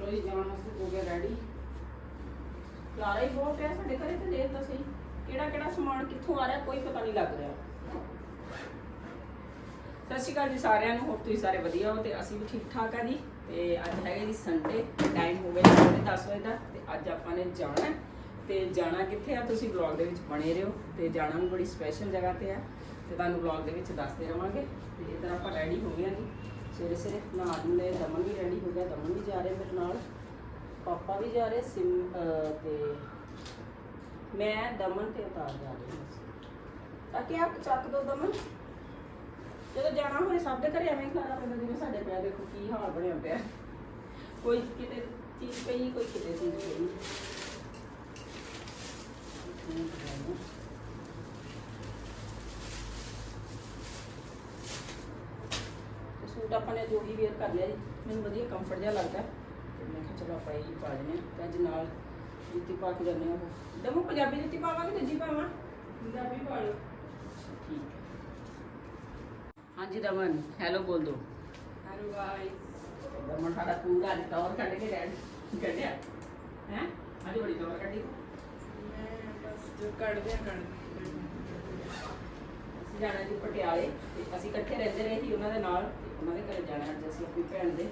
ਲੋ ਜੀ, ਜਾਣ ਵਾਸਤੇ ਹੋ ਗਿਆ ਰੈਡੀ ਲਾਰਾ ਹੀ ਬਹੁਤ ਪਿਆ ਸਾਡੇ ਘਰੇ ਤੇ ਦੇਖ ਤਾਂ ਸਹੀ। ਕਿਹੜਾ ਕਿਹੜਾ ਸਮਾਨ ਕਿੱਥੋਂ ਆ ਰਿਹਾ, ਕੋਈ ਪਤਾ ਨਹੀਂ ਲੱਗ ਰਿਹਾ। ਸਤਿ ਸ਼੍ਰੀ ਅਕਾਲ ਜੀ ਸਾਰਿਆਂ ਨੂੰ, ਹੋਰ ਤੁਸੀਂ ਸਾਰੇ ਵਧੀਆ ਹੋ ਤੇ ਅਸੀਂ ਵੀ ਠੀਕ ਠਾਕ ਆ ਜੀ। ਤੇ ਅੱਜ ਹੈਗੇ ਜੀ ਸੰਡੇ ਟਾਈਮ ਹੋ ਗਿਆ ਜੀ 10 ਵਜੇ ਦਾ, ਤੇ ਅੱਜ ਆਪਾਂ ਨੇ ਜਾਣਾ ਤੇ ਜਾਣਾ ਕਿੱਥੇ ਆ, ਤੁਸੀਂ ਵਲੌਗ ਦੇ ਵਿੱਚ ਬਣੇ ਰਹੋ। ਤੇ ਜਾਣਾ ਵੀ ਬੜੀ ਸਪੈਸ਼ਲ ਜਗ੍ਹਾ ਤੇ ਆ। ਤੇ ਤੁਹਾਨੂੰ ਵਲੌਗ ਦੇ ਵਿੱਚ ਦੱਸਦੇ ਰਵਾਂਗੇ। ਤੇ ਇਧਰ ਆਪਾਂ ਰੈਡੀ ਹੋ ਗਏ ਆ ਜੀ। ਸਵੇਰੇ ਸਵੇਰੇ ਨਹਾ ਲੈ ਦਮਨ ਵੀ ਰੈਡੀ ਹੋ ਗਿਆ, ਦਮਨ ਵੀ ਜਾ ਰਹੇ ਮੇਰੇ ਨਾਲ, ਪਾਪਾ ਵੀ ਜਾ ਰਹੇ, ਸਿਮ ਤੇ ਮੈਂ, ਦਮਨ ਤੇ ਉਤਾਰ ਜਾ ਰਹੀ ਹਾਂ ਤਾਂ ਕਿ ਆਪ ਚੱਕ ਦੋ ਦਮਨ। ਜਦੋਂ ਜਾਣਾ ਹੋਵੇ ਸਭ ਦੇ ਘਰੇ, ਐਵੇਂ ਖਾਣਾ ਪੈਂਦਾ, ਜਿਵੇਂ ਸਾਡੇ ਪਿਆ ਦੇਖੋ ਕੀ ਹਾਲ ਬਣਿਆ ਪਿਆ। ਕੋਈ ਕਿਤੇ ਚੀਜ਼ ਪਈ, ਕੋਈ ਕਿਤੇ ਚੀਜ਼ ਪਈ ਤੇ ਸੂਟ ਆਪਾਂ ਨੇ ਜੋ ਵੀ ਵੇਅਰ ਕਰ ਲਿਆ ਜੀ ਮੈਨੂੰ ਵਧੀਆ ਕੰਫਰਟ ਜਿਹਾ ਲੱਗਦਾ। ਤੇ ਮੈਂ ਕਿਹਾ ਚਲੋ ਆਪਾਂ ਇਹੀ ਪਾ ਲੈਂਦੇ ਹਾਂ। ਤੇ ਅੱਜ ਨਾਲ ਜੁੱਤੀ ਪਾ ਕੇ ਜਾਂਦੇ ਹਾਂ ਉਹ। ਦਮੂ ਪੰਜਾਬੀ ਜੁੱਤੀ ਪਾਵਾਂਗੇ ਦੂਜੀ ਪਾਵਾਂ? ਪੰਜਾਬੀ ਪਾ ਲਓ। ਠੀਕ ਹੈ। ਹਾਂਜੀ ਦਮਨ ਹੈਲੋ ਬੋਲ ਦੋ। ਹੈਲੋ ਗਾਇਸ ਦਮਨ ਸਾਡਾ ਪੂਰਾ ਅੱਜ ਟੌਰ ਕੱਢ ਕੇ ਰੈਡ ਕੱਢਿਆ। ਹੈ? ਅੱਜ ਬੜੀ ਟੌਰ ਕੱਢੀ। ਮੈਂ ਬਸ ਜੋ ਕੱਢਦੇ ਆ ਕੱਢਦੇ ਅਸੀਂ ਜਾਣਾ ਜੀ ਪਟਿਆਲੇ। ਤੇ ਅਸੀਂ ਇਕੱਠੇ ਰਹਿੰਦੇ ਰਹੇ ਸੀ ਉਹਨਾਂ ਦੇ ਨਾਲ। ਉਹਨਾਂ ਦੇ ਘਰੇ ਜਾਣਾ ਅੱਜ ਅਸੀਂ ਆਪਣੀ ਭੈਣ ਦੇ।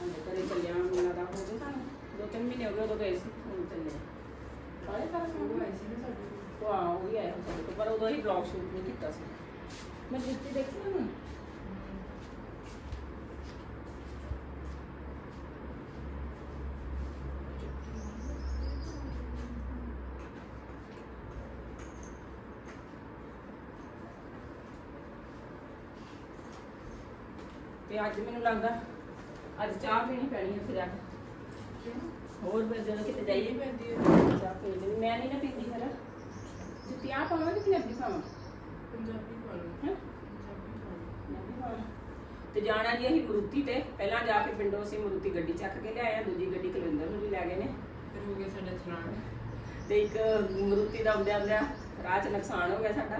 ਉਹਦੇ ਘਰੇ ਚੱਲਿਆ ਉਹਨਾਂ ਦਾ ਹੋ ਗਏ ਸਾਨੂੰ। ਦੋ ਤਿੰਨ ਮਹੀਨੇ ਹੋ ਗਏ ਉਦੋਂ ਗਏ ਸੀ ਹੁਣ ਚੱਲੇ ਸਾਰੇ ਉਹ ਸਮਾਂ ਆਈ ਸੀ ਸਾਡੇ। ਕੋਲ। ਉਹ ਵੀ ਆਇਆ ਸਾਡੇ ਕੋਲ ਪਰ ਉਦੋਂ ਹੀ ਬਲੌਗ ਸ਼ੂਟ ਨਹੀਂ ਕੀਤਾ ਸੀ। ਮੈਂ ਜੁੱਤੀ ਦੇਖੀ ਨਾ ਤੇ ਅੱਜ ਮੈਨੂੰ ਲੱਗਦਾ ਅੱਜ ਚਾਹ ਪੀਣੀ ਪੈਣੀ ਹੈ ਫਿਰ ਜਾ ਕੇ। ਹੋਰ ਫਿਰ ਜਦੋਂ ਕਿਤੇ ਜਾਈਏ। ਪੈਂਦੀ ਹੈ ਚਾਹ ਪੀ ਲਈ ਮੈਂ ਨਹੀਂ ਨਾ ਪੀਂਦੀ ਫਿਰ। ਜੁੱਤੀਆਂ ਪਾਵਾਂ ਕਿ ਪੰਜਾਬੀ ਪਾਵਾਂ? ਪੰਜਾਬੀ ਪਾ ਲਓ। ਹੈਂ? ਪੰਜਾਬੀ ਪਾ ਲਓ। ਮੈਂ ਵੀ ਪਾਵਾਂ। ਤੇ ਜਾਣਾ ਜੀ ਅਸੀਂ ਮਰੂਤੀ ਤੇ। ਪਹਿਲਾਂ ਜਾ ਕੇ ਪਿੰਡੋਂ ਅਸੀਂ ਮਰੂਤੀ ਗੱਡੀ ਚੱਕ ਕੇ ਲਿਆਏ ਆ। ਦੂਜੀ ਗੱਡੀ ਕੁਲਿੰਦਰ ਨੂੰ ਵੀ ਲੈ ਗਏ ਨੇ। ਫਿਰ ਹੋ ਗਿਆ ਸਾਡਾ ਚਲਾਨ ਤੇ ਇੱਕ ਮਰੂਤੀ ਦਾ ਆਉਂਦਿਆਂ ਆਉਂਦਿਆਂ ਰਾਹ 'ਚ ਨੁਕਸਾਨ ਹੋ ਗਿਆ ਸਾਡਾ।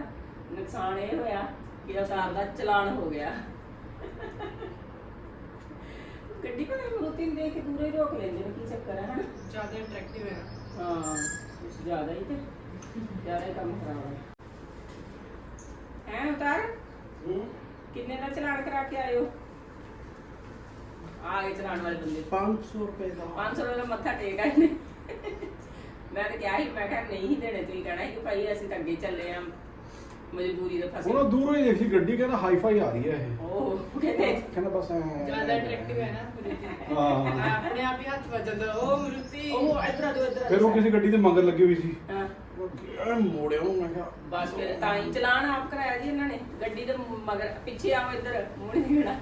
ਨੁਕਸਾਨ ਇਹ ਹੋਇਆ ਕਿ ਅਵਤਾਰ ਦਾ ਚਲਾਨ ਹੋ ਗਿਆ। ਗੱਡੀ ਕੋਲ ਨੂੰ ਦੇਖ ਕੇ ਦੂਰੇ ਹੀ ਰੋਕ ਲੈਂਦੇ ਨੇ ਕੀ ਚੱਕਰ ਹੈ ਹਨਾ? ਜ਼ਿਆਦਾ ਅਟਰੈਕਟਿਵ ਹੈ ਨਾ ਹਾਂ ਕੁਛ ਜ਼ਿਆਦਾ ਹੀ ਤੇ ਜ਼ਿਆਦਾ ਹੀ ਕੰਮ ਖਰਾਬ ਹੈ ਹੈ? ਉਤਾਰ ਕਿੰਨੇ ਦਾ ਚਲਾਨ ਕਰਾ ਕੇ ਆਇਓ ਆ ਗਏ ਚਲਾਨ ਵਾਲੇ ਬੰਦੇ। 500 ਰੁਪਏ ਦਾ। 500 ਰੁਪਏ ਦਾ ਮੱਥਾ ਟੇਕ ਆਏ ਨੇ। ਮੈਂ ਤਾਂ ਕਿਹਾ ਸੀ ਮੈਂ ਕਿਹਾ ਨਹੀਂ ਦੇਣੇ ਤੁਸੀਂ ਕਹਿਣਾ ਸੀ ਕਿ ਭਾਈ ਅਸੀਂ ਤਾਂ ਅੱਗੇ ਚੱਲੇ ਆ। ਮਜਬੂਰੀ ਦੇ ਫਸੇ। ਉਹਨਾਂ ਦੂਰੋਂ ਹੀ ਦੇਖੀ ਗੱਡੀ ਕਹਿੰਦਾ ਹਾਈ ਫਾਈ ਆ ਰਹੀ ਹੈ ਇਹ। ਉਹ ਕਹਿੰਦੇ ਕਹਿੰਦਾ ਬਸ ਐਂ ਜ਼ਿਆਦਾ ਅਟਰੈਕਟਿਵ ਹੈ ਨਾ ਮਰੂਤੀ ਹਾਂ ਆਪਣੇ ਆਪ ਹੀ ਹੱਥ ਵੱਜ ਜਾਂਦਾ ਉਹ ਮਰੂਤੀ। ਉਹ ਇਧਰ ਆ ਇਧਰ ਫਿਰ ਉਹ ਕਿਸੇ ਗੱਡੀ ਦੇ ਮਗਰ ਲੱਗੀ ਹੋਈ ਸੀ। ਹਾਂ। ਮੋੜਿਆ ਉਹਨੂੰ ਮੈਂ ਕਿਹਾ ਬਸ ਫਿਰ ਤਾਂ ਹੀ ਚਲਾਨ ਆਪ ਕਰਾਇਆ ਜੀ ਇਹਨਾਂ ਨੇ ਗੱਡੀ ਦੇ ਮਗਰ ਪਿੱਛੇ ਆਓ ਇੱਧਰ ਮੁੜੇ ਜਿਹੜਾ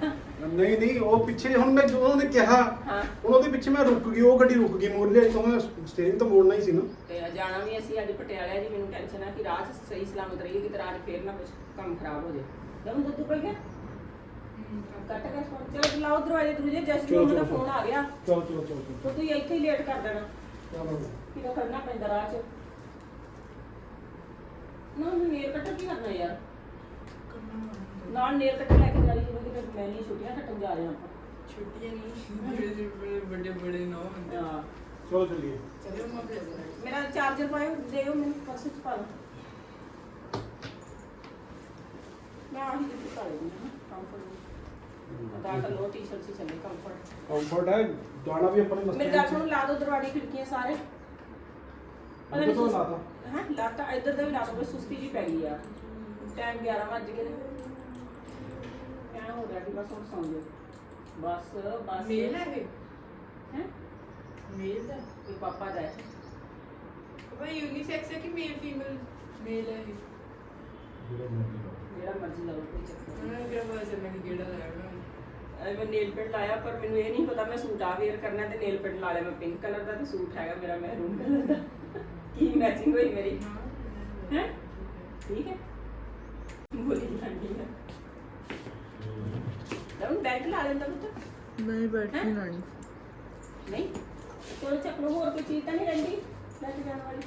ਨਹੀਂ ਨਹੀਂ ਉਹ ਪਿੱਛੇ ਹੁਣ ਮੈਂ ਜਦੋਂ ਉਹਨੇ ਕਿਹਾ ਹਾਂ। ਉਹਨਾਂ ਦੇ ਪਿੱਛੇ ਮੈਂ ਰੁਕ ਗਈ ਉਹ ਗੱਡੀ ਰੁਕ ਗਈ ਮੋੜ ਲਿਆ ਤਾਂ ਮੈਂ ਸਟੇਰਿੰਗ ਤਾਂ ਮੋੜਨਾ ਹੀ ਸੀ ਨਾ। ਤੇ ਜਾਣਾ ਵੀ ਅਸੀਂ ਅੱਜ ਪਟਿਆਲੇ ਜੀ ਮੈਨੂੰ ਟੈਨਸ਼ਨ ਆ ਕਿ ਰਾਹ 'ਚ ਸਹੀ ਸਲਾਮਤ ਰਹੀਏ ਕਿ ਰਾਹ 'ਚ ਫੇਰ ਨਾ ਕੁਝ ਕੰਮ ਖਰਾਬ ਹੋ ਜਾਏ। ਦਮ ਦੁੱਧ ਪੈ ਗਿਆ ਕੱਟ ਕੇ ਫੋਨ ਚਲੋ ਲਾਓ ਦਰਵਾਜ਼ੇ ਦਰੂਜੇ ਜਸਟ ਨੂੰ ਦਾ ਫੋਨ ਆ ਗਿਆ। ਚਲੋ ਚਲੋ ਚਲੋ ਤੁਸੀਂ ਇੱਥੇ ਹੀ ਲੇਟ ਕਰ ਦੇਣਾ। ਚਲੋ। ਕਿਤੇ ਖੜਨਾ ਪੈਂਦਾ ਰਾਹ 'ਚ? ਨਾ ਮੈਂ ਨੇਲ ਕੱਟ ਕੀ ਕਰਨਾ ਯਾਰ ਨਾਲ ਨੇਲ ਕੱਟ ਲੈ ਕੇ ਜਾ ਰਹੀ ਜਿਵੇਂ ਕਿ ਮੈਂ ਨਹੀਂ ਛੁੱਟੀਆਂ ਕੱਟਣ ਜਾ ਰਹੇ ਆਪਾਂ ਛੁੱਟੀਆਂ ਨਹੀਂ ਬੜੇ ਬੜੇ ਬੜੇ ਨੋ ਹੁੰਦੇ ਹਾਂ। ਚਲੋ ਚੱਲੀਏ ਚਲੋ ਮੈਂ ਆਪਣੇ ਮੇਰਾ ਚਾਰਜਰ ਪਾਇਓ ਦਿਓ ਮੈਨੂੰ ਪਰਸ 'ਚ ਪਾ ਲਓ ਮੈਂ ਆਹੀ ਦਿੱਤੀ ਪਾ ਲਈ ਨਾ ਕੰਫਰਟ ਦਾ ਤਾਂ ਲੋ ਟੀ-ਸ਼ਰਟ ਸੀ ਚੱਲੇ ਕੰਫਰਟ ਕੰਫਰਟ ਹੈ ਜਾਣਾ ਵੀ ਆਪਣੇ ਮੇਰੇ ਗੱਲ ਸੁਣ ਲਾ ਦੋ ਦਰਵਾਜ਼ੇ ਖਿੜਕੀਆਂ ਸਾਰੇ ਉੱਧਰ ਤੋਂ ਲਾਤਾ। ਹਾਂ ਲਾਤਾ ਇੱਧਰ ਦਾ ਵੀ ਲਾ ਦੋ ਬਸ ਸੁਸਤੀ ਜੀ ਪੈ ਗਈ ਯਾਰ ਟਾਈਮ 11 ਵੱਜ ਗਏ ਨੇ। ਕਿਆ ਹੋ ਗਿਆ ਕਿ ਬਸ ਹੁਣ ਸੌਂ ਜਾਓ। ਬਸ ਬਸ। ਮੇਲ ਹੈ ਇਹ ਹੈ? ਮੇਲ ਦਾ? ਇਹ ਪਾਪਾ ਦਾ ਹੈ। ਭਾਈ ਯੂਨੀਸੈਕਸ ਹੈ ਕਿ ਮੇਲ ਫੀਮੇਲ ਮੇਲ ਹੈ ਇਹ ਜਿਹੜਾ ਮਰਜ਼ੀ ਲਓ। ਕੋਈ ਚੱਕਰ ਨਹੀਂ। ਉਹਨਾਂ ਕਿਹਾ ਪਤਾ ਚੱਲਣਾ ਕਿ ਕਿਹੜਾ ਲਾਇਆ ਐ ਮੈਂ ਨੇਲ ਪੈਂਟ ਲਾਇਆ ਪਰ ਮੈਨੂੰ ਇਹ ਨਹੀਂ ਪਤਾ ਮੈਂ ਸੂਟ ਆ ਵੇਅਰ ਕਰਨਾ ਤੇ ਨੇਲ ਪੈਂਟ ਲਾ ਲਿਆ। ਮੈਂ ਪਿੰਕ ਕਲਰ ਦਾ ਤੇ ਸੂਟ ਹੈਗਾ ਮੇਰਾ ਮਹਿਰੂਨ ਕਲਰ ਦਾ। ਕੀ ਮੈਚਿੰਗ ਹੋਈ ਮੇਰੀ। ਹੈ ਠੀਕ ਹੈ। ਬੋਲੀ ਜਾਂਦੀ ਹੈ ਤਾਂ ਬੈਲਟ ਲਾ ਲੈਂਦਾ ਪੁੱਤ। ਨਹੀਂ ਬੈਠੀ ਨਹੀਂ ਚਲੋ ਚੱਕ ਲਓ ਹੋਰ ਕੋਈ ਚੀਜ਼ ਤਾਂ ਨਹੀਂ ਰਹਿੰਦੀ ਲੈ ਕੇ ਜਾਣ ਵਾਲੀ।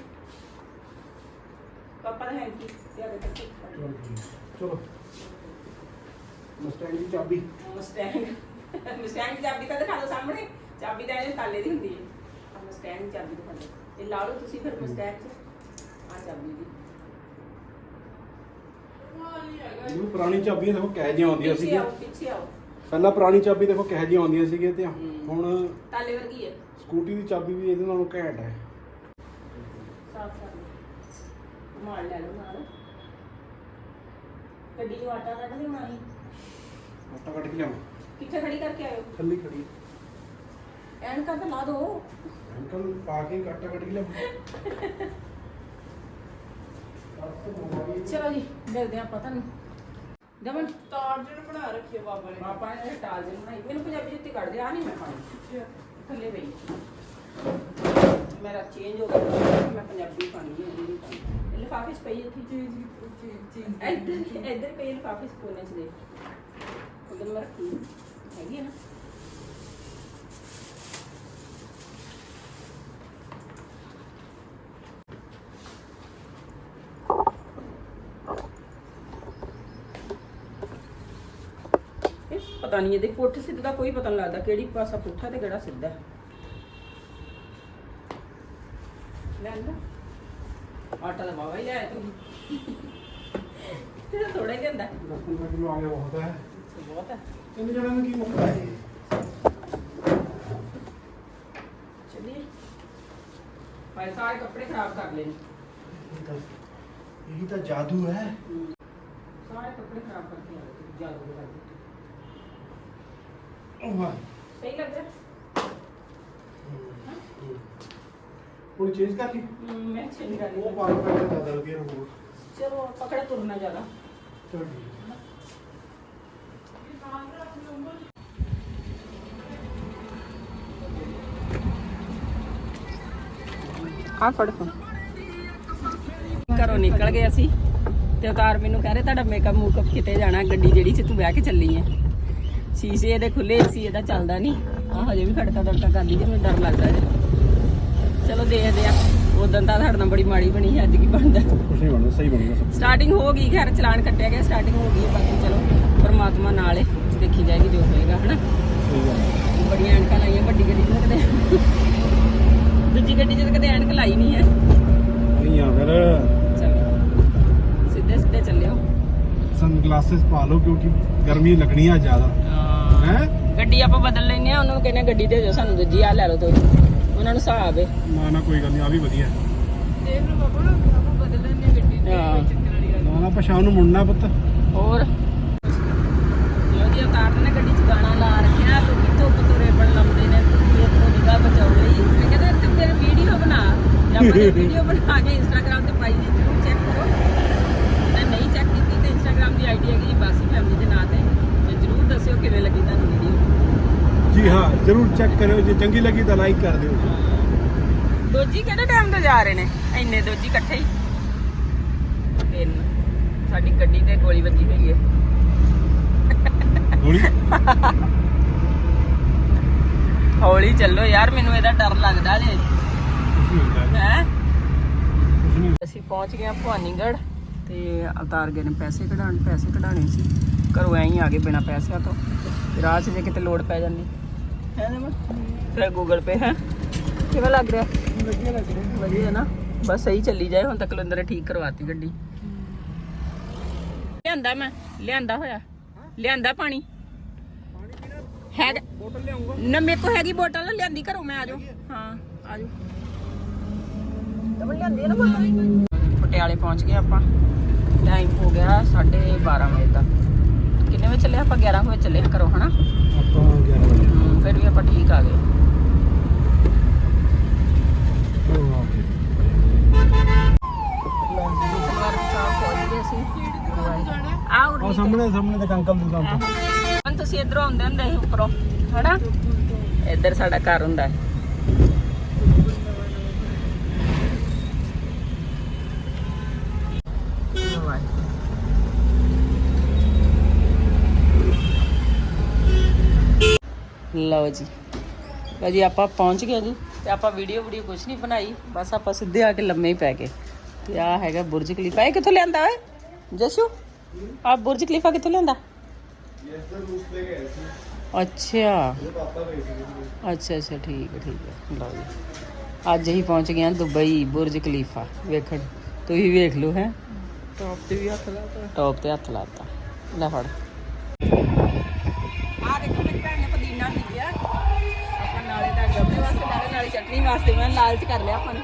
ਪਾਪਾ ਦਾ ਹੈਂਕੀ ਯਾਰ ਇਹ ਚਲੋ ਚਲੋ। ਮਸਟੈਂਗ ਦੀ ਚਾਬੀ। ਮਸਟੈਂਗ ਮਸਟੈਂਗ ਦੀ ਚਾਬੀ ਤਾਂ ਦਿਖਾ ਦਿਓ ਸਾਹਮਣੇ। ਚਾਬੀ ਤਾਂ ਇਹ ਤਾਲੇ ਦੀ ਹੁੰਦੀ ਹੈ। ਮਸਟੈਂਗ ਦੀ ਚਾਬੀ ਦਿਖਾ ਦਿਓ। ਇਹ ਲਾ ਲਓ ਤੁਸੀਂ ਫਿਰ ਮਸਟੈਂਗ 'ਚ। ਆ ਚਾਬੀ ਦੀ ਪੁਰਾਣੀ ਚਾਬੀਆਂ ਦੇਖੋ ਕਹਿ ਜਿਹੀਆਂ ਆਉਂਦੀਆਂ ਪਿੱਛੇ ਸੀਗੀਆਂ। ਆਓ ਪਿੱਛੇ ਆਓ। ਪਹਿਲਾਂ ਪੁਰਾਣੀ ਚਾਬੀ ਦੇਖੋ ਕਹਿ ਜਿਹੀਆਂ ਆਉਂਦੀਆਂ ਸੀਗੀਆਂ ਤੇ। ਹੁਣ ਤਾਲੇ ਵਰਗੀ ਹੈ ਸਕੂਟੀ ਦੀ ਚਾਬੀ ਵੀ ਇਹਦੇ ਨਾਲੋਂ ਘੈਂਟ ਹੈ। ਸਾਫ਼ ਕਰ ਲਓ ਮਾਲ ਲੈ ਲਓ ਨਾਲ। ਗੱਡੀ ਨੂੰ ਆਟਾ ਕੱਢ ਲਿਓ ਮਾਈ ਆਟਾ ਕੱਢ ਕੇ ਲਿਆਵਾਂ। ਕਿੱਥੇ ਖੜੀ ਕਰਕੇ ਆਇਓ? ਥੱਲੇ ਖੜੀ। ਐਨਕਾਂ ਤਾਂ ਲਾ ਦਿਓ ਅੰਕਲ ਪਾ ਕੇ ਆਟਾ ਕੱਢ ਕੇ ਲਿਆਵਾਂ ਚਲੋ ਜੀ ਮਿਲਦੇ ਆਪਾਂ ਤੁਹਾਨੂੰ। ਦਮਨ ਤਾਰ ਜਿਹੜਾ ਬਣਾ ਰੱਖੀ ਆ ਬਾਬਾ ਨੇ। ਪਾਪਾ ਨੇ ਟਾਲ ਦੇ ਬਣਾਈ। ਮੈਨੂੰ ਪੰਜਾਬੀ ਜੁੱਤੀ ਕੱਢ ਦੇ ਆ ਨਹੀਂ ਮੈਂ ਪਾਣੀ ਥੱਲੇ ਪਈ। ਮੇਰਾ ਚੇਂਜ ਹੋ ਗਿਆ। ਮੈਂ ਪੰਜਾਬੀ ਪਾਣੀ ਹੈ ਇਹ ਨਹੀਂ ਪਾਣੀ ਲਿਫਾਫੇ 'ਚ ਪਈ ਇੱਥੇ ਚੀਜ਼ ਚੀਜ਼ ਚੀਜ਼? ਇੱਧਰ ਇੱਧਰ ਪਈ ਲਿਫਾਫੇ 'ਚ ਕੋਨੇ 'ਚ ਦੇ ਉਧਰ ਮੈਂ ਰੱਖੀ ਹੈਗੀ ਹੈ ਨਾ ਇਹ ਪਤਾ ਨਹੀਂ ਇਹਦੇ ਪੁੱਠ ਸਿੱਧ ਕੋਈ ਪਤਾ ਨਹੀਂ ਲੱਗਦਾ ਕਿਹੜੀ ਪਾਸਾ ਪੁੱਠਾ ਤੇ ਕਿਹੜਾ ਸਿੱਧਾ ਲੈ ਅੰਦਾ ਆਟਾ ਦਾ ਬਾਵਾ ਹੀ ਲਿਆਇਆ ਤੂੰ। ਤੇ ਥੋੜਾ ਹੀ ਦਿੰਦਾ ਰਸਨ ਦਾ ਕਿਲੋ ਆ ਗਿਆ ਬਹੁਤ ਹੈ। ਬਹੁਤ ਹੈ। ਤਿੰਨ ਜਣਾਂ ਨੂੰ ਕੀ ਮੁੱਕਦਾ ਹੈ ਚਲਿਏ। ਭਾਈ ਸਾਰੇ ਕੱਪੜੇ ਖਰਾਬ ਕਰ ਲੈਣ ਇਹੀ ਤਾਂ ਜਾਦੂ ਹੈ। ਸਾਰੇ ਕੱਪੜੇ ਖਰਾਬ ਕਰਕੇ ਆ ਜਾਦੂ ਦੇ ਵਾਹ ਸਹੀ ਲੱਗ ਰਿਹਾ? ਹੁਣ ਚੇਂਜ ਕਰ ਲਈ? ਹਮ, ਮੈਂ ਚੇਂਜ ਕਰ ਉਹ ਲਈ ਪਾ ਕੇ ਤਾਂ ਜ਼ਿਆਦਾ ਵਧੀਆ ਰਹੂਗਾ ਚਲੋ ਪਕੜ ਤੁਰਨਾ ਜ਼ਿਆਦਾ? ਚਲੋ ਠੀਕ। ਹੈ ਆ ਫੜ ਫੋਨ। ਘਰੋਂ ਨਿਕਲ ਗਏ ਅਸੀਂ ਤੇ ਉਤਾਰ ਮੈਨੂੰ ਕਹਿ ਰਹੇ ਤੁਹਾਡਾ ਮੇਕਅਪ ਮੂਕਅਪ ਕਿਤੇ ਜਾਣਾ ਗੱਡੀ ਜਿਹੜੀ ਚ ਤੂੰ ਬਹਿ ਕੇ ਚੱਲੀ ਐ ਸ਼ੀਸ਼ੇ ਇਹਦੇ ਖੁੱਲੇ ਸੀ ਇਹਦਾ ਚੱਲਦਾ ਨਹੀਂ। ਆ ਹਜੇ ਵੀ ਖੜਕਾ ਦੜਕਾ ਕਰਦੀ ਜੇ ਮੈਨੂੰ ਡਰ ਲੱਗਦਾ ਜੇ। ਚਲੋ ਦੇਖਦੇ ਆ। ਉਦੋਂ ਤਾਂ ਸਾਡੇ ਨਾਲ ਬੜੀ ਮਾੜੀ ਬਣੀ ਅੱਜ ਕੀ ਬਣਦਾ। ਕੁਛ ਨਹੀਂ ਬਣਦਾ ਸਹੀ ਬਣੂਗਾ ਸਭ ਸਟਾਰਟਿੰਗ ਹੋ ਗਈ ਖੈਰ ਚਲਾਨ ਕੱਟਿਆ ਗਿਆ ਸਟਾਰਟਿੰਗ ਹੋ ਗਈ ਬਾਕੀ ਚਲੋ ਪਰਮਾਤਮਾ ਨਾਲ ਹੈ ਦੇਖੀ ਜਾਏਗੀ ਜੋ ਹੋਏਗਾ ਹਨਾ? ਬੜੀਆਂ ਐਨਕਾਂ ਲਾਈਆਂ ਵੱਡੀ ਗੱਡੀ ਤਾਂ ਕਦੇ ਦੂਜੀ ਗੱਡੀ 'ਚ ਕਦੇ ਐਨਕ ਲਾਈ ਨਹੀਂ ਹੈ। ਨਹੀਂ ਆ ਫਿਰ। ਸਿੱਧੇ ਸਿੱਧੇ ਚੱਲਿਓ। ਸਨ ਗਲਾसेस ਪਾ ਲਓ ਕਿਉਂਕਿ ਗਰਮੀ ਲੱਗਣੀ ਆ ਜ਼ਿਆਦਾ। ਹੈ? ਗੱਡੀ ਆਪਾਂ ਬਦਲ ਲੈਨੇ ਆ ਉਹਨਾਂ ਨੂੰ ਕਹਿੰਦੇ ਗੱਡੀ ਦੇ ਦਿਓ ਸਾਨੂੰ ਦੂਜੀ ਆ ਲੈ ਲਓ ਤੁਸੀਂ ਉਹਨਾਂ ਨੂੰ ਹਿਸਾਬ ਹੈ। ਨਾ ਨਾ ਕੋਈ ਗੱਲ ਨਹੀਂ ਆ ਵੀ ਵਧੀਆ। ਦੇਖ ਲਓ ਬਾਬਾ ਨਾ ਆਪਾਂ ਬਦਲ ਲੈਣੇ ਗੱਡੀ ਹਾਂ। ਕੋਈ ਚੱਕਰ ਵਾਲੀ ਗੱਲ। ਨਾ ਨਾ ਪਛਾਣ ਨੂੰ ਮੁੜਨਾ ਪੁੱਤ। ਹੋਰ? ਲੋ ਜੀ ਉਤਾਰ ਨੇ ਗੱਡੀ 'ਚ ਗਾਣਾ ਲਾ ਰੱਖਿਆ ਲੋਕੀ ਧੁੱਪ ਤੁਰੇ ਬਣ ਲੰਮਦੇ ਨੇ ਧੁੱਪੇ ਤੋਂ ਨਿਗਾਹ ਬਚਾਉ ਲਈ। ਮੈਂ ਕਹਿੰਦਾ ਤੂੰ ਫਿਰ ਵੀਡੀਓ ਬਣਾ। ਜਾਂ ਆਪਾਂ ਵੀਡੀਓ ਬਣਾ ਕੇ ਇੰਸਟਾਗ੍ਰam ਤੇ ਪਾਈ ਜੀ ਜ਼ਰੂਰ ਚੈੱਕ ਕਰੋ। ਜੇ ਨਹੀਂ ਚੈੱਕ ਕੀਤੀ ਤੇ ਇੰਸਟਾਗ੍ਰam ਦੀ ਆਈਡੀ ਹੈਗੀ ਜੀ ਬਾਸੀ ਫੈਮਿਲੀ ਦੇ ਨਾਂ ਤੇ ਤੇ। ਦੱਸਿਓ ਕਿਵੇਂ ਲੱਗੀ ਤੁਹਾਨੂੰ ਵੀਡੀਓ ਜੀ ਹਾਂ ਜਰੂਰ ਚੈੱਕ ਕਰਿਓ ਜੇ ਚੰਗੀ ਲੱਗੀ ਤਾਂ ਲਾਈਕ ਕਰ ਦਿਓ ਦੋਜੀ ਕਿਹੜੇ ਟਾਈਮ ਤੋਂ ਜਾ ਰਹੇ ਨੇ? ਇੰਨੇ ਦੋਜੀ ਇਕੱਠੇ ਹੀ। ਤਿੰਨ। ਸਾਡੀ ਗੱਡੀ ਤੇ ਗੋਲੀ ਵੱਜੀ ਹੋਈ ਹੈ ਗੋਲੀ? ਹੌਲੀ ਚੱਲੋ ਯਾਰ ਮੈਨੂੰ ਇਹਦਾ ਡਰ ਲੱਗਦਾ ਜੇ। ਹੈ? ਅਸੀਂ ਪਹੁੰਚ ਗਏ ਹਾਂ ਭਵਾਨੀਗੜ੍ਹ ਤੇ ਅਵਤਾਰ ਗਏ ਨੇ ਪੈਸੇ ਕਢਾਉਣ ਪੈਸੇ ਕਢਾਣੇ ਸੀ। ਘਰੋਂ ਐਂ ਹੀ ਆ ਗਏ ਬਿਨਾ ਪੈਸਿਆਂ ਤੋਂ। ਰਾਹ 'ਚ ਜੇ ਕਿਤੇ ਲੋੜ ਪੈ ਜਾਂਦੀ। ਹੈ ਨਾ ਫਿਰ ਗੂਗਲ ਪੇ ਹੈ? ਕਿਵੇਂ ਲੱਗ ਰਿਹਾ? ਵਧੀਆ ਲੱਗ ਰਿਹਾ ਵਧੀਆ ਨਾ? ਬਸ ਸਹੀ ਚੱਲੀ ਜਾਏ ਹੁਣ ਤੱਕ ਲੰਦਰ ਠੀਕ ਕਰਵਾਤੀ ਗੱਡੀ। ਲਿਆਂਦਾ ਮੈਂ ਲਿਆਂਦਾ ਹੋਇਆ। ਲਿਆਂਦਾ ਪਾਣੀ। ਹੈਗਾ ਬੋਤਲ ਲਿਆਉਂਗਾ ਨਾ ਮੇਰੇ ਕੋਲ ਹੈਗੀ ਬੋਟਲ ਲਿਆਂਦੀ ਘਰੋਂ ਮੈਂ ਆਜੋ। ਹਾਂ ਆਜੋ। ਡਬਲ ਲਿਆਂਦੀ ਹੈ ਨਾ ਬੋਤਲ ਪਟਿਆਲੇ ਪਹੁੰਚ ਗਏ ਆਪਾਂ। ਟਾਈਮ ਹੋ ਗਿਆ 12:30 ਵਜੇ ਦਾ ਕਿੰਨੇ ਵਜੇ ਚੱਲੇ ਆਪਾਂ 11 ਵਜੇ ਚੱਲੇ ਘਰੋਂ ਹਨਾ? ਆਪਾਂ 11 ਵਜੇ। ਹਮ, ਫਿਰ ਵੀ ਆਪਾਂ ਠੀਕ ਆ ਗਏ। ਸਾਹਮਣੇ ਸਾਹਮਣੇ ਤੇ ਅੰਕਲ ਦੀ ਦੁਕਾਨ ਤੋਂ। ਤੁਸੀਂ ਇਧਰੋਂ ਆਉਂਦੇ ਹੁੰਦੇ ਸੀ ਉੱਪਰੋਂ ਹਨਾ? ਇੱਧਰ ਸਾਡਾ ਘਰ ਹੁੰਦਾ ਹੈ। ਲਓ ਜੀ। ਲਓ ਜੀ ਆਪਾਂ ਪਹੁੰਚ ਗਏ ਜੀ ਤੇ ਆਪਾਂ ਵੀਡੀਓ ਵੀਡੀਓ ਕੁਝ ਨਹੀਂ ਬਣਾਈ। ਬਸ ਆਪਾਂ ਸਿੱਧੇ ਆ ਕੇ ਲੰਮੇ ਹੀ ਪੈ ਗਏ। ਤੇ ਆ ਹੈਗਾ ਬੁਰਜ ਖਲੀਫਾ। ਇਹ ਕਿੱਥੋਂ ਲਿਆਂਦਾ ਓਏ? ਜਸ਼ੂ? ਆ ਬੁਰਜ ਖਲੀਫਾ ਕਿੱਥੋਂ ਲਿਆਂਦਾ? ਅੱਛਾ। ਅੱਛਾ ਅੱਛਾ ਠੀਕ ਹੈ ਠੀਕ ਹੈ। ਲਓ ਜੀ। ਅੱਜ ਹੀ ਪਹੁੰਚ ਗਏ ਹਾਂ ਦੁਬਈ ਬੁਰਜ ਖਲੀਫਾ। ਵੇਖਣ। ਤੁਸੀਂ ਵੇਖ ਲਓ ਹੈ। ਟੌਪ ਤੇ ਵੀ ਹੱਥ ਲਾਤਾ। ਟੌਪ ਤੇ ਹੱਥ ਲਾਤਾ। ਲੈ ਫੜ। ਨਾਲੇ ਵਾਸਤੇ ਮੈਂ ਲਾਲਚ ਕਰ ਲਿਆ ਆਪਾਂ ਨੇ।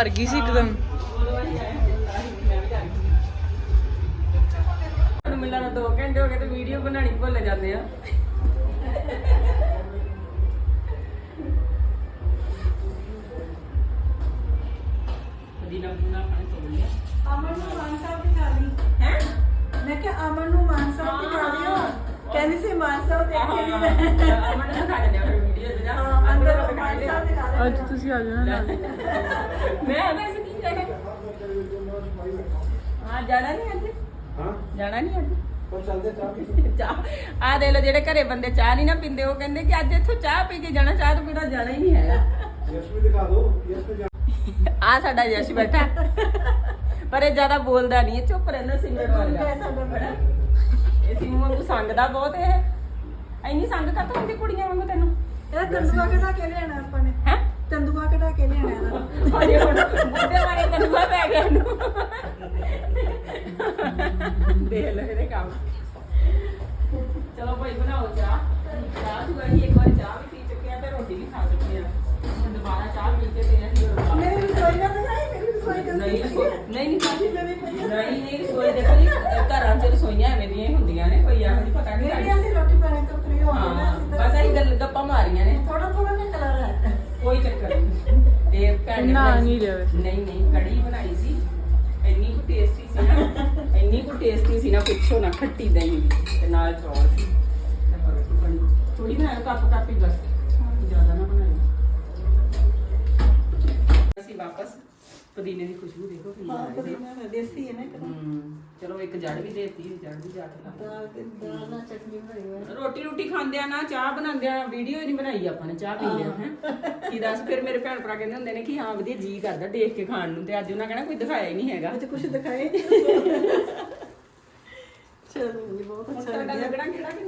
ਡਰ ਗਈ ਸੀ ਇੱਕਦਮ। ਮਿਲਣ ਨੂੰ 2 ਘੰਟੇ ਹੋ ਗਏ ਤੇ ਵੀਡੀਓ ਬਣਾਣੀ ਭੁੱਲ ਜਾਂਦੇ ਆ। ਤੋੜ ਲਿਆ ਅਮਨ ਨੂੰ ਮਾਨ ਸਾਹਿਬ ਦੀ ਹੈ? ਮੈਂ ਕਿਹਾ ਅਮਨ ਨੂੰ ਮਾਨ ਸਾਹਿਬ ਦਿਖਾ ਦਿਓ। ਕਹਿੰਦੀ ਸੀ ਮਾਨ ਸਾਹਿਬ ਦੇਖੇ ਨਹੀਂ ਮੈਂ ਅਮਨ ਨੂੰ ਦਿਖਾ ਦਿੰਦੇ ਆ ਫਿਰ ਵੀਡੀਓ ਤੇ ਜਾ। ਹਾਂ, ਅੰਦਰ ਮਾਨ ਸਾਹਿਬ ਦਿਖਾ ਦਿਓ ਅੱਜ ਤੁਸੀਂ ਆ ਜਾਣਾ ਨਾਲ ਮੈਂ ਕੀ ਜਾਣਾ ਹਾਂ ਜਾਣਾ ਨਹੀਂ ਅੱਜ? ਹਾਂ? ਜਾਣਾ ਨਹੀਂ ਅੱਜ? ਪਰ ਚੱਲਦੇ ਚਾਹ ਪੀ ਚਾਹ ਆ ਦੇ ਲੋ ਜਿਹੜੇ ਘਰੇ ਬੰਦੇ ਚਾਹ ਨਹੀਂ ਨਾ ਪੀਂਦੇ ਉਹ ਕਹਿੰਦੇ ਕਿ ਅੱਜ ਇੱਥੋਂ ਚਾਹ ਪੀ ਕੇ ਜਾਣਾ ਚਾਹ ਤੋਂ ਬਿਨਾਂ ਜਾਣਾ ਹੀ ਨਹੀਂ ਹੈਗਾ। ਯਸ਼ ਵੀ ਦਿਖਾ ਦਿਓ ਯਸ਼ ਤੇ ਜਾ। ਆ ਸਾਡਾ ਯਸ਼ ਬੈਠਾ। ਪਰ ਇਹ ਜ਼ਿਆਦਾ ਬੋਲਦਾ ਨਹੀਂ ਇਹ ਚੁੱਪ ਰਹਿੰਦਾ ਸਿੰਗਰ ਵਰਗਾ। ਇਹ ਸਾਡਾ ਬੜਾ। ਇਹ ਸਿੰਗ ਵਾਂਗੂ ਸੰਗਦਾ ਬਹੁਤ ਇਹ ਇੰਨੀ ਸੰਗ ਕੱਤ ਹੁੰਦੀ ਕੁੜੀਆਂ ਵਾਂਗੂ ਤੈਨੂੰ? ਇਹ ਤੰਦੂਆ ਕਢਾ ਕੇ ਲਿਆਣਾ ਆਪਾਂ ਨੇ? ਹੈ? ਤੰਦੂਆ ਕਢਾ ਕੇ ਲਿਆਣਾ ਇਹਦਾ? ਅਰੇ ਹੁਣ ਬੁੱਢੇ ਮਾਰੇ ਤੈਨੂੰ ਪੈ ਗਿਆ ਇਹਨੂੰ ਦੇਖ ਲੈ ਇਹਦੇ ਕੰਮ। ਚਲੋ ਭਾਈ ਬਣਾਓ ਚਾਹ। ਚਾਹ ਤੂੰ ਅਸੀਂ ਇੱਕ ਵਾਰ ਚਾਹ ਵੀ ਪੀ ਚੁੱਕੇ ਆ ਤੇ ਰੋਟੀ ਵੀ ਖਾ ਚੁੱਕੇ ਆ। ਹੁਣ ਦੁਬਾਰਾ ਚਾਹ ਪੀ ਕੇ ਤੇ ਅਸੀਂ ਰੋਟੀ ਮੇਰੀ ਰਸੋਈ ਨਾ ਮੇਰੀ ਰਸੋਈ ਦਾ ਨਹੀਂ ਰਸੋਈ- ਨਹੀਂ ਨਹੀਂ ਕਾਹਦੀ ਨਵੀਂ ਪਈ ਆ। ਨਹੀਂ ਨਹੀਂ ਰਸੋਈ ਦੇਖੋ ਜੀ ਘਰਾਂ 'ਚ ਰਸੋਈਆਂ ਐਵੇਂ ਦੀਆਂ ਹੀ ਹੁੰਦੀਆਂ ਨੇ ਕੋਈ ਇਹੋ ਜਿਹੀ ਪਤਾ ਨਹੀਂ ਮੇਰੀ ਅਸੀਂ ਰੋਟੀ ਪਾਣੀ ਤੋਂ ਫ੍ਰੀ ਹੋ ਗਏ ਨਾ ਹਾਂ ਬਸ ਅਸੀਂ ਗੱਲ ਗੱਪਾਂ ਮਾਰੀਆਂ ਨੇ ਥੋੜਾ ਥੋੜਾ ਜਿਹਾ ਕਲਰ ਹੈ ਕੋਈ ਚੱਕਰ ਨਹੀਂ ਤੇ ਭੈਣ ਨੇ ਨਾ ਬਣਾਈ- ਨਹੀਂ ਰਿਹਾ ਵੈਸੇ। ਨਹੀਂ ਨਹੀਂ ਕੜੀ ਬਣਾਈ ਸੀ ਇੰਨੀ ਕੁ ਟੇਸਟੀ ਸੀ ਨਾ ਇੰਨੀ ਕੁ ਟੇਸਟੀ ਸੀ ਨਾ ਪੁੱਛੋ ਨਾ ਖੱਟੀ ਦਹੀਂ ਤੇ ਨਾਲ ਚੌਲ ਸੀ ਥੋੜੀ ਬਣਾਇਓ ਕੱਪ ਕੱਪ ਹੀ ਬਸ ਜ਼ਿਆਦਾ ਨਾ ਬਣਾਇਓ ਅਸੀਂ ਵਾਪਸ ਪੁਦੀਨੇ ਦੀ ਖੁਸ਼ਬੂ ਦੇਖੋ ਕਿੰਨੀ ਹਾਂ ਆ ਰਹੀ ਹੈ ਪੁਦੀਨਾ ਦੇਸੀ ਹੈ ਨਾ ਇੱਕ ਚਲੋ ਇੱਕ ਜੜ ਵੀ ਦੇਤੀ ਜੜ ਵੀ ਜਾ ਕੇ ਲਾ ਦਾਲ ਤੇ ਦਾਲ ਨਾਲ ਚਟਨੀ ਬਣਾਈ ਹੋਈ ਹੈ ਰੋਟੀ ਰੋਟੀ ਖਾਂਦੇ ਆ ਨਾ ਚਾਹ ਬਣਾਉਂਦੇ ਆ ਵੀਡੀਓ ਹੀ ਨਹੀਂ ਬਣਾਈ ਆਪਾਂ ਨੇ ਚਾਹ ਪੀਂਦੇ ਆ ਹੈ। ਕੀ ਦੱਸ ਫਿਰ ਮੇਰੇ ਭੈਣ ਭਰਾ ਕਹਿੰਦੇ ਹੁੰਦੇ ਨੇ ਕਿ ਹਾਂ ਵਧੀਆ ਜੀ ਕਰਦਾ ਦੇਖ ਕੇ ਖਾਣ ਨੂੰ ਤੇ ਅੱਜ ਉਹਨਾਂ ਕਹਿਣਾ ਕੋਈ ਦਿਖਾਇਆ ਹੀ ਨਹੀਂ ਹੈਗਾ। ਅੱਜ ਕੁਝ ਦਿਖਾਏ ਚਲੋ ਜੀ ਬਹੁਤ ਅੱਛਾ ਲੱਗਿਆ। ਲੱਗਣਾ ਕਿਹੜਾ ਕਿ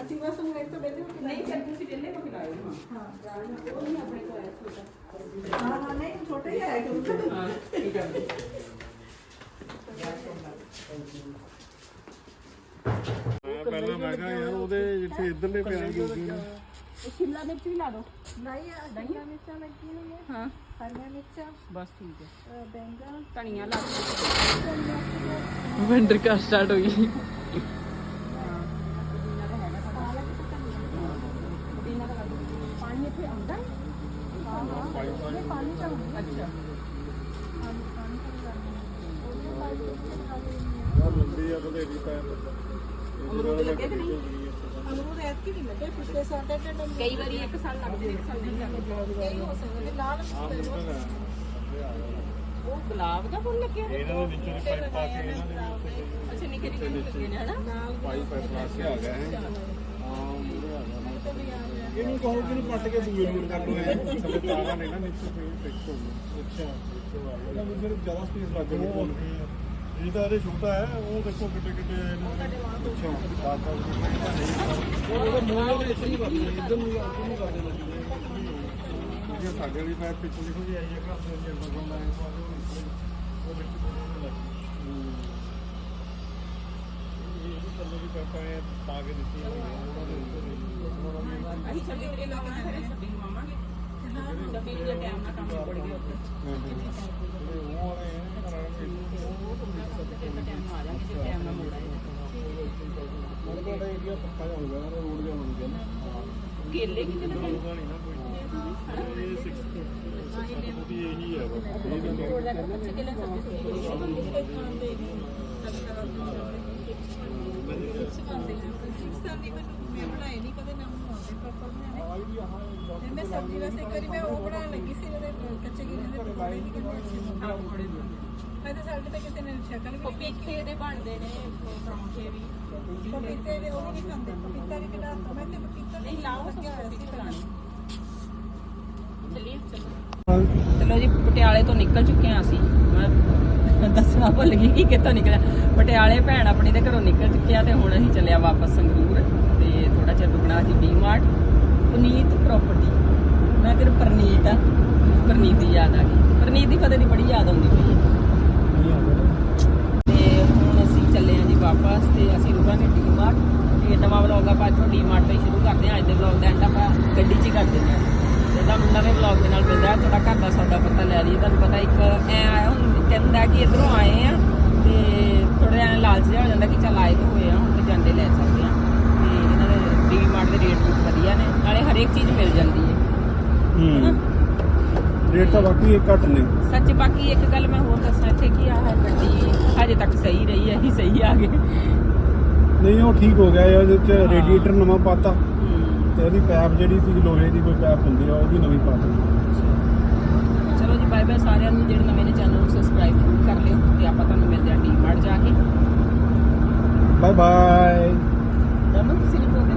ਅਸੀਂ ਬਸ ਹੁਣ ਇੱਕ ਤੋਂ ਬੈਠੇ ਹੋ ਨਹੀਂ ਫਿਰ ਤੁਸੀਂ ਵਿਹਲੇ ਹੋ ਕੇ ਲਾਇਓ ਹਾਂ ਹਾਂ ਉਹ ਨਹੀਂ ਆਪਣੇ ਕੋਲ ਆਇਆ ਛੋਟਾ। ਹਾਂ ਹਾਂ ਨਹੀਂ ਛੋਟਾ ਹੀ ਆਇਆ ਕਰੂੰ ਹਾਂ ਠੀਕ ਹੈ। ਪਹਿਲਾਂ ਮੈਂ ਕਿਹਾ ਯਾਰ ਉਹਦੇ ਜਿੱਥੇ ਇਧਰਲੇ ਪਿਆ ਗਈ ਸ਼ਿਮਲਾ ਮਿਰਚ ਵੀ ਲਾ ਦਿਓ ਨਹੀਂ ਮਿਰਚਾਂ ਹੋਈਆਂ। ਹਾਂ। ਹਰੀਆਂ ਮਿਰਚਾਂ। ਬਸ ਠੀਕ ਹੈ। ਬੈਂਗਣ। ਧਨੀਆ ਲਾ ਵੰਡਰ ਕਰ ਸਟਾਰਟ ਹੋ ਗਈ ਪਾਣੀ ਇੱਥੇ ਆਉਂਦਾ ਹੈ ਅੱਛਾ। ਯਾਰ ਲੰਬੀ ਆ ਕਦੇ ਵੀ ਪੈ ਅਮਰੂਦ ਲੱਗੇ ਤੇ ਨਹੀਂ? ਅਮਰੂਦ ਐਤਕੀ ਨਹੀਂ ਲੱਗੇ ਪਿਛਲੇ ਸਾਲ ਦੇ ਟੰਡ ਕਈ ਵਾਰੀ ਇੱਕ ਸਾਲ ਲੱਗਦੇ ਇੱਕ ਸਾਲ ਨਹੀਂ ਲੱਗਦੇ ਕਈ ਹੋ ਸਕਦੇ ਲਾਲ ਉਹ ਗੁਲਾਬ ਦਾ ਫੁੱਲ ਲੱਗਿਆ ਇਹਨਾਂ ਦੇ ਵਿੱਚੋਂ ਪਾਈਪ ਪਾ ਕੇ ਇਹਨਾਂ ਦੇ ਅੱਛਾ ਨਿੱਕੇ ਨਿੱਕੇ ਲੱਗੇ ਨੇ ਹਨਾ? ਪਾਈਪ ਪਾਈਪ ਲਾ ਕੇ ਆ ਗਿਆ ਹੈ। ਇਹਨੂੰ ਕਹੋ ਕਿ ਇਹਨੂੰ ਪੱਟ ਕੇ ਦੂਏ ਲੋਡ ਕਰ ਲਓ। ਇਹ ਥੱਲੇ ਤਾਰਾਂ ਨੇ ਨਾ ਨੀਚੇ ਫੇਰ ਫਿਕਸ ਹੋ ਅੱਛਾ ਇਹਦਾ ਵੀ ਫਿਰ ਜ਼ਿਆਦਾ ਸਪੇਸ ਲੱਗ ਗਈ ਇਹ ਤਾਂ ਇਹਦੇ ਛੋਟਾ ਹੈ ਉਹ ਦੇਖੋ ਕਿੱਡੇ ਕਿੱਡੇ ਅੱਛਾ। ਉਹਦਾ ਮੂੰਹ ਦੇ ਇੱਥੇ ਨਹੀਂ ਕਰਦੇ ਇੱਧਰ ਨੂੰ ਇੱਧਰ ਨੂੰ ਕਰਦੇ ਲੱਗੇ ਸਾਡੇ ਵਾਲੀ ਪੈਪ ਪਿੱਛੇ ਦੇਖੋ ਜੀ ਆਈ ਹੈ ਘਰ ਦੇ ਅੰਦਰ ਬੰਦਾ ਹੈ ਉਹ ਵਿੱਚ ਬੋਲਣ ਲੱਗ ਇਹ ਵੀ ਥੱਲੇ ਦੀ ਪੈਪਾਂ ਐਂ ਪਾ ਕੇ ਦਿੱਤੀ ਹੋਈ ਹੈ ਉਹਨਾਂ ਦੇ ਉੱਪਰ ਹੀ। ਅਸੀਂ ਛੱਬੀ ਤਰੀਕ ਨੂੰ ਆਉਣਾ ਫਿਰ ਛੱਬੀ ਨੂੰ ਆਵਾਂਗੇ ਛੱਬੀ ਨੂੰ ਜੇ ਟਾਈਮ ਨਾਲ ਕੰਮ ਨਿਬੜ ਗਿਆ ਉੱਥੇ ਜਿਹੜੇ ਉਹ ਵਾਲੇ ਹੈ ਕਰਾਂਗੇ ਉਹ ਤਾਂ ਮਿਲ ਸਕਦਾ ਟਾਈਮ ਨਾਲ ਆ ਜਾਾਂਗੇ ਜੇ ਟਾਈਮ ਨਾਲ ਮੁੜ ਆਏ ਮਤਲਬ ਤੁਹਾਡਾ ਏਰੀਆ ਪੱਕਾ ਜਿਹਾ ਹੋ ਗਿਆ ਨਾ ਰੋਡ ਜਿਹਾ ਬਣ ਗਿਆ ਨਾ ਕੇਲੇ ਕਿਤੇ ਨਾ ਹੋਊਗਾ ਨਹੀਂ ਨਾ ਕੋਈ ਇਹ 6 ਫੁੱਟ ਇਹੀ ਹੈ ਬਸ ਇਹ ਵੀ ਨਹੀਂ ਕੇਲੇ ਸਬਜ਼ੀ ਮੈਂ ਸਬਜ਼ੀ ਵਾਸਤੇ ਕਰੀ ਮੈਂ ਉਹ ਬਣਾਉਣ ਲੱਗੀ ਸੀ ਉਹਦੇ ਕੱਚੇ ਗਿਰੇ ਦੇ ਪਕੌੜੇ ਵੀ ਕਿੰਨੇ ਅੱਛੇ ਬਣਦੇ ਮੈਂ ਤਾਂ ਸਾਡੇ ਤੇ ਕਿਸੇ ਨੇ ਸ਼ਕਲ ਵੀ ਨਹੀਂ ਪਪੀਤੇ ਦੇ ਬਣਦੇ ਨੇ ਪਰੌਂਠੇ ਵੀ। ਪਪੀਤੇ ਦੇ ਉਹ ਵੀ ਨਹੀਂ ਖਾਂਦੇ ਪਪੀਤਾ ਵੀ ਕਿਹੜਾ ਮੈਂ ਤੇ ਪਪੀਤਾ ਨਹੀਂ ਲਾਓ ਲੱਗਿਆ ਹੋਇਆ ਸੀ ਚਲਾਣੀ ਚਲਿਏ ਚਲੋ। ਚਲੋ ਜੀ ਪਟਿਆਲੇ ਤੋਂ ਨਿਕਲ ਚੁੱਕੇ ਹਾਂ ਅਸੀਂ। ਮੈਂ ਦੱਸਣਾ ਭੁੱਲ ਗਈ ਕਿ ਕਿੱਥੋਂ ਨਿਕਲਿਆ। ਪਟਿਆਲੇ ਭੈਣ ਆਪਣੀ ਦੇ ਘਰੋਂ ਨਿਕਲ ਚੁੱਕਿਆ ਤੇ ਹੁਣ ਅਸੀਂ ਚੱਲਿਆ ਵਾਪਸ ਸੰਗਰੂਰ ਤੇ ਥੋੜਾ ਚਿਰ ਰੁਕਣਾ ਸੀ ਡੀਮਾਰਟ। ਪੁਨੀਤ ਪ੍ਰਾਪਰਟੀ ਮੈਂ ਕਿਹਾ ਪਰਨੀਤ ਆ। ਪਰਨੀਤ ਦੀ ਯਾਦ ਆ ਗਈ। ਪਰਨੀਤ ਦੀ ਫਤਿਹ ਦੀ ਬੜੀ ਯਾਦ ਆਉਂਦੀ ਪਈ ਤੇ ਹੁਣ ਅਸੀਂ ਚੱਲੇ ਹਾਂ ਜੀ ਵਾਪਸ ਤੇ ਅਸੀਂ ਰੁਕਾਂਗੇ ਡੀਮਾਰਟ। ਤੇ ਨਵਾਂ ਵਲੌਗ ਆਪਾਂ ਇੱਥੋਂ ਡੀਮਾਰਟ ਤੋਂ ਹੀ ਸ਼ੁਰੂ ਕਰਦੇ ਹਾਂ। ਅੱਜ ਦੇ ਵਲੌਗ ਦਾ ਐਂਡ ਆਪਾਂ ਗੱਡੀ 'ਚ ਹੀ ਕਰ ਦਿੰਦੇ ਹਾਂ। ਤੇ ਤੁਹਾਨੂੰ ਨਵੇਂ ਵਲੌਗ ਦੇ ਨਾਲ ਮਿਲਦਾ ਹੈ। ਤੁਹਾਡਾ ਘਰ ਦਾ ਸੌਦਾ ਪਤਾ ਲੈ ਲਈਏ। ਤੁਹਾਨੂੰ ਪਤਾ ਇੱਕ ਐ ਆਇਆ ਹੁਣ ਕਹਿੰਦਾ ਕਿ ਇਧਰੋਂ ਆਏ ਆ ਤੇ ਥੋੜਾ ਐ ਲਾਲਚ ਜਿਹਾ ਹੋ ਜਾਂਦਾ ਕਿ ਚੱਲ ਆਏ ਤਾਂ ਹੋਏ ਆ ਹੁਣ ਤੇ ਜਾਂਦੇ ਲੈ ਸਕਦੇ ਆ। ਤੇ ਇਹਨਾਂ ਦੇ ਡੀਮਾਰਟ ਦੇ ਰੇਟ ਬਹੁਤ ਵਧੀਆ ਨੇ ਨਾਲੇ ਹਰੇਕ ਚੀਜ਼ ਮਿਲ ਜਾਂਦੀ ਹੈ। ਹੂੰ। ਰੇਟ ਤਾਂ ਬਾਕੀ ਇਹ ਘੱਟ ਨੇ। ਸੱਚ ਬਾਕੀ ਇੱਕ ਗੱਲ ਮੈਂ ਹੋਰ ਦੱਸਾਂ ਇੱਥੇ ਕਿ ਆਹ ਗੱਡੀ ਹਜੇ ਤੱਕ ਸਹੀ ਰਹੀ ਹੈ ਹੀ ਸਹੀ ਆ ਗਏ। ਨਹੀਂ ਉਹ ਠੀਕ ਹੋ ਗਿਆ ਇਹ ਉਹਦੇ ਚ ਰੇਡੀਏਟਰ ਨਵਾਂ ਪਾਤਾ। ਹੂੰ। ਤੇ ਇਹਦੀ ਪੈਪ ਜਿਹੜੀ ਸੀ ਲੋਹੇ ਦੀ ਕੋਈ ਪੈਪ ਹੁੰਦੀ ਆ ਉਹਦੀ ਨਵੀਂ ਪਾਤੀ ਸਬਸਕ੍ਰਾਈਬ ਹੈ ਸਾਰਿਆਂ ਨੂੰ ਜਿਹੜੇ ਨਵੇਂ ਨੇ ਚੈਨਲ ਨੂੰ ਸਬਸਕ੍ਰਾਈਬ ਕਰ ਲਿਓ ਤੇ ਆਪਾਂ ਤੁਹਾਨੂੰ ਮਿਲਦੇ ਆ ਡੀਮਾਰਟ ਜਾ ਕੇ। ਬਾਏ ਬਾਏ ਦਮਨ ਤੁਸੀਂ ਰਿਪੋਰਟ